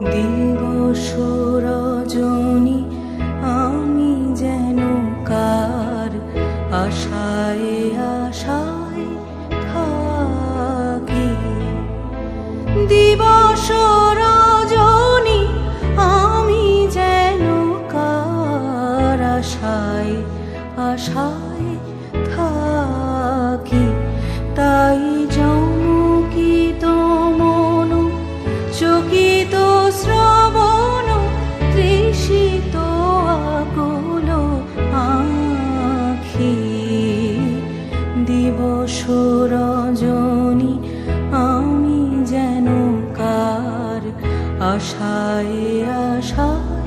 দিবস আমি আশায় আশায় থাকি। আমি যেন আশায় আশায় রজনী আমি যেন কার আশায় আশায়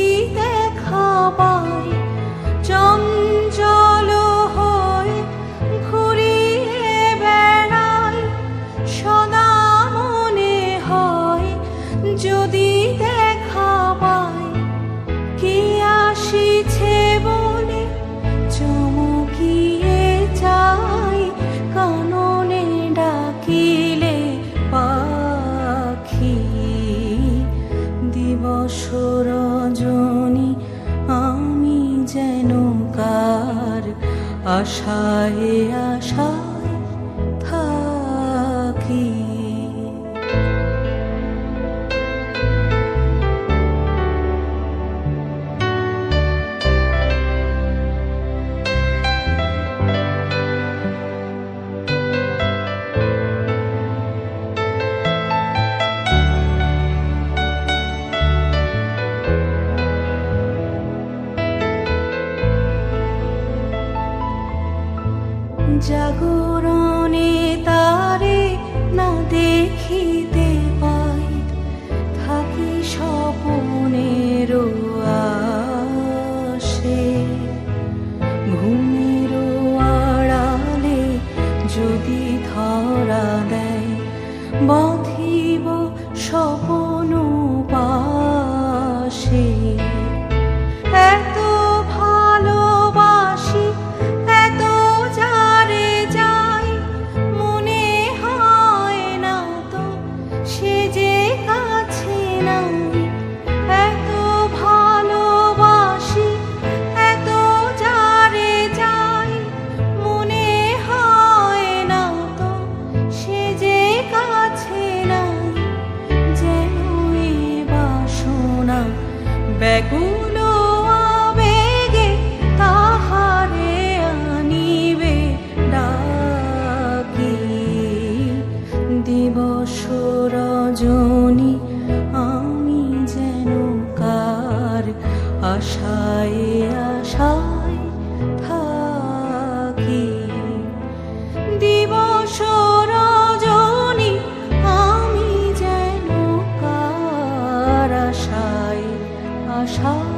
যদি দেখা চঞ্চল আশায় আশায় থাকি। জাগরণে তারে না দেখিতে পাই, থাকি স্বপনের আসে ঘুমের আড়ালে যদি ধরা দেয়, বাঁধিব স্বপন রজনী আমি যেন কার আশায় আশায় থাকি। দিবস রজনী আমি যেন কার আশায় আশায়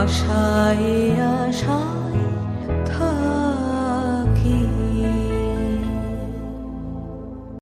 আমি যেন কার আশায় আশায়